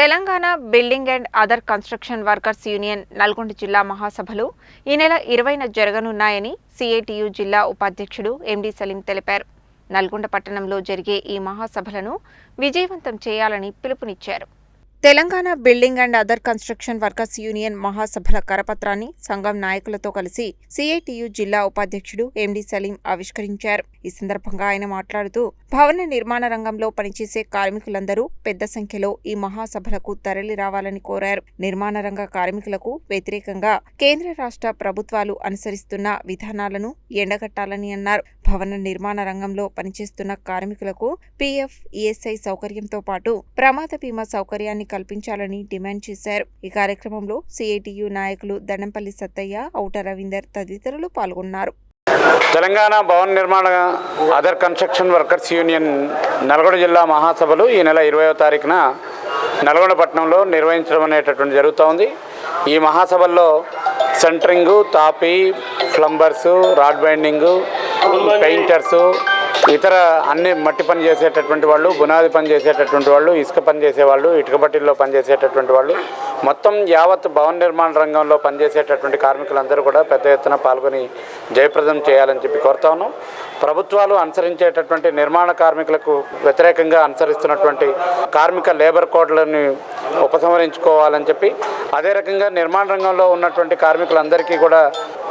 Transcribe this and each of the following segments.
Telangana building and other construction workers union Nalgonda జిల్లా మహాసభలు ఈ నెల ఇరవైన జరగనున్నాయని సిఐటియు జిల్లా ఉపాధ్యక్షుడు ఎండి సలీం తెలిపారు. నల్గొండ పట్టణంలో జరిగే ఈ మహాసభలను విజయవంతం చేయాలని పిలుపునిచ్చారు. Telangana building and other construction workers union మహాసభల కరపత్రాన్ని సంఘం నాయకులతో కలిసి సిఐటియు జిల్లా ఉపాధ్యక్షుడు ఎండి సలీం ఆవిష్కరించారు. ఈ సందర్భంగా ఆయన మాట్లాడుతూ భవన నిర్మాణ రంగంలో పనిచేసే కార్మికులందరూ పెద్ద సంఖ్యలో ఈ మహాసభలకు తరలి రావాలని కోరారు. నిర్మాణ రంగ కార్మికులకు వ్యతిరేకంగా కేంద్ర రాష్ట్ర ప్రభుత్వాలు అనుసరిస్తున్న విధానాలను ఎండగట్టాలని అన్నారు. భవన నిర్మాణ రంగంలో పనిచేస్తున్న కార్మికులకు పీఎఫ్ ఈఎస్ఐ సౌకర్యంతో పాటు ప్రమాద బీమా సౌకర్యాన్ని కల్పించాలని డిమాండ్ చేశారు. ఈ కార్యక్రమంలో సిఐటియు నాయకులు దండంపల్లి సత్తయ్య ఔట రవీందర్ తదితరులు పాల్గొన్నారు. తెలంగాణ భవన నిర్మాణ other construction workers union Nalgonda జిల్లా మహాసభలు ఈ నెల ఇరవయో తారీఖున నల్గొండ పట్టణంలో నిర్వహించడం అనేటటువంటి జరుగుతూ ఉంది. ఈ మహాసభల్లో సెంటరింగు తాపీ ప్లంబర్సు రాడ్ బైండింగు పెయింటర్సు ఇతర అన్ని మట్టి పని చేసేటటువంటి వాళ్ళు బునాది పని చేసేటటువంటి వాళ్ళు ఇసుక పని చేసేవాళ్ళు ఇటుక బట్టీల్లో పనిచేసేటటువంటి వాళ్ళు మొత్తం యావత్ భవన నిర్మాణ రంగంలో పనిచేసేటటువంటి కార్మికులందరూ కూడా పెద్ద ఎత్తున పాల్గొని జయప్రదం చేయాలని చెప్పి కోరుతా ఉన్నాం. ప్రభుత్వాలు అనుసరించేటటువంటి నిర్మాణ కార్మికులకు వ్యతిరేకంగా అనుసరిస్తున్నటువంటి కార్మిక లేబర్ కోడ్లని ఉపసంహరించుకోవాలని చెప్పి అదే రకంగా నిర్మాణ రంగంలో ఉన్నటువంటి కార్మికులందరికీ కూడా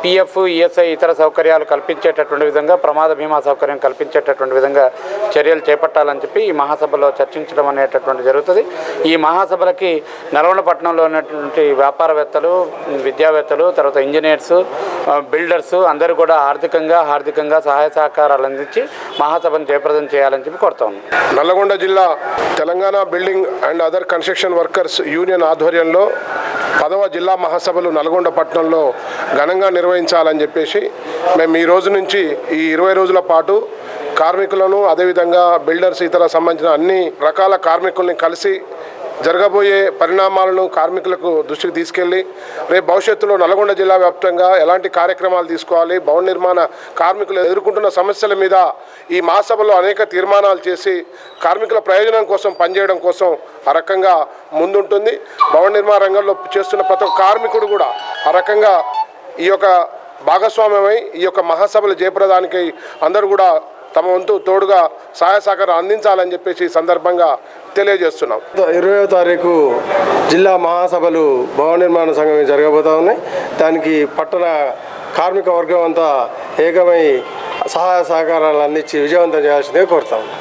పిఎఫ్ ఈఎస్ఐ ఇతర సౌకర్యాలు కల్పించేటటువంటి విధంగా ప్రమాద బీమా సౌకర్యం కల్పించేటటువంటి విధంగా చర్యలు చేపట్టాలని చెప్పి ఈ మహాసభలో చర్చించడం అనేటటువంటి జరుగుతుంది. ఈ మహాసభలకి నల్గొండ పట్టణంలో ఉన్నటువంటి వ్యాపారవేత్తలు విద్యావేత్తలు తర్వాత ఇంజనీర్స్ బిల్డర్స్ అందరూ కూడా ఆర్థికంగా హార్దికంగా సహాయ సహకారాలు అందించి మహాసభను జయప్రదం చేయాలని చెప్పి కోరుతా నల్లగొండ జిల్లా Telangana building and other construction workers union ఆధ్వర్యంలో పదవ జిల్లా మహాసభలు నల్గొండ పట్టణంలో ఘనంగా నిర్వహించాలని చెప్పేసి మేము ఈ రోజు నుంచి ఈ ఇరవై రోజుల పాటు కార్మికులను అదేవిధంగా బిల్డర్స్ ఇతర సంబంధించిన అన్ని రకాల కార్మికుల్ని కలిసి జరగబోయే పరిణామాలను కార్మికులకు దృష్టికి తీసుకెళ్ళి రేపు భవిష్యత్తులో నల్గొండ జిల్లా వ్యాప్తంగా ఎలాంటి కార్యక్రమాలు తీసుకోవాలి భవన నిర్మాణ కార్మికులు ఎదుర్కొంటున్న సమస్యల మీద ఈ మహాసభలో అనేక తీర్మానాలు చేసి కార్మికుల ప్రయోజనం కోసం పనిచేయడం కోసం ఆ రకంగా ముందుంటుంది. భవన నిర్మాణ రంగంలో చేస్తున్న ప్రతి ఒక్క కార్మికుడు కూడా ఆ రకంగా ఈ యొక్క భాగస్వామ్యమై ఈ యొక్క మహాసభలు జయప్రదానికి అందరూ కూడా తమ వంతు తోడుగా సహాయ సహకారం అందించాలని చెప్పేసి సందర్భంగా తెలియజేస్తున్నాం. ఇరవయో తారీఖు జిల్లా మహాసభలు భవన నిర్మాణ సంఘం జరగబోతా ఉన్నాయి. దానికి పట్టణ కార్మిక వర్గం అంతా ఏకమై సహాయ సహకారాలు అందించి విజయవంతం చేయాల్సిందే కోరుతాం.